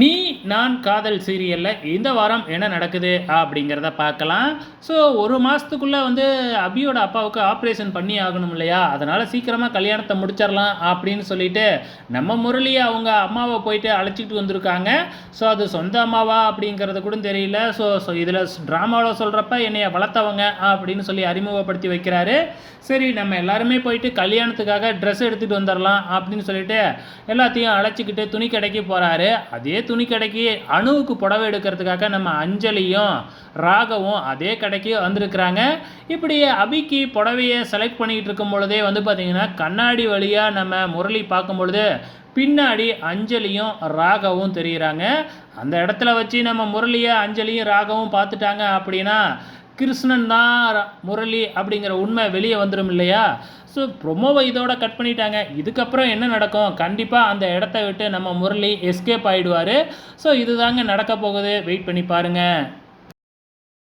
நீ நான் காதல் சீரியலில் இந்த வாரம் என்ன நடக்குது அப்படிங்கிறத பார்க்கலாம். ஸோ ஒரு மாதத்துக்குள்ளே வந்து அபியோட அப்பாவுக்கு ஆப்ரேஷன் பண்ணி ஆகணும் இல்லையா? அதனால் சீக்கிரமாக கல்யாணத்தை முடிச்சிடலாம் அப்படின்னு சொல்லிட்டு நம்ம முரளியை அவங்க அம்மாவை போயிட்டு அழைச்சிட்டு வந்திருக்காங்க. ஸோ அது சொந்த அம்மாவா அப்படிங்கிறது கூட தெரியல. ஸோ ஸோ இதில் ட்ராமாவில் சொல்கிறப்ப என்னைய வளர்த்தவங்க அப்படின்னு சொல்லி அறிமுகப்படுத்தி வைக்கிறாரு. சரி நம்ம எல்லாருமே போயிட்டு கல்யாணத்துக்காக ட்ரெஸ் எடுத்துகிட்டு வந்துடலாம் அப்படின்னு சொல்லிட்டு எல்லாத்தையும் அழைச்சிக்கிட்டு துணி கடைக்கு போகிறாரு அதே துணி கடைக்கு அணுவுக்கு புடவை எடுக்கிறதுக்காக நம்ம அஞ்சலியும் ராகவும் அதே கடைக்கு வந்திருக்கிறாங்க. இப்படி அபிக்கு புடவையை செலக்ட் பண்ணிக்கிட்டு இருக்கும் பொழுதே வந்து பார்த்திங்கன்னா கண்ணாடி வழியாக நம்ம முரளி பார்க்கும் பொழுது பின்னாடி அஞ்சலியும் ராகவும் தெரிகிறாங்க அந்த இடத்துல வச்சு நம்ம முரளியை அஞ்சலியும் ராகவும் பார்த்துட்டாங்க அப்படின்னா கிருஷ்ணன் தான் முரளி அப்படிங்கிற உண்மை வெளியே வந்துடும் இல்லையா? ஸோ ப்ரொமோவை இதோட கட் பண்ணிட்டாங்க. இதுக்கப்புறம் என்ன நடக்கும்? கண்டிப்பாக அந்த இடத்த விட்டு நம்ம முரளி எஸ்கேப் ஆகிடுவார் ஸோ இதுதாங்க நடக்க போகுது. வெயிட் பண்ணி பாருங்கள்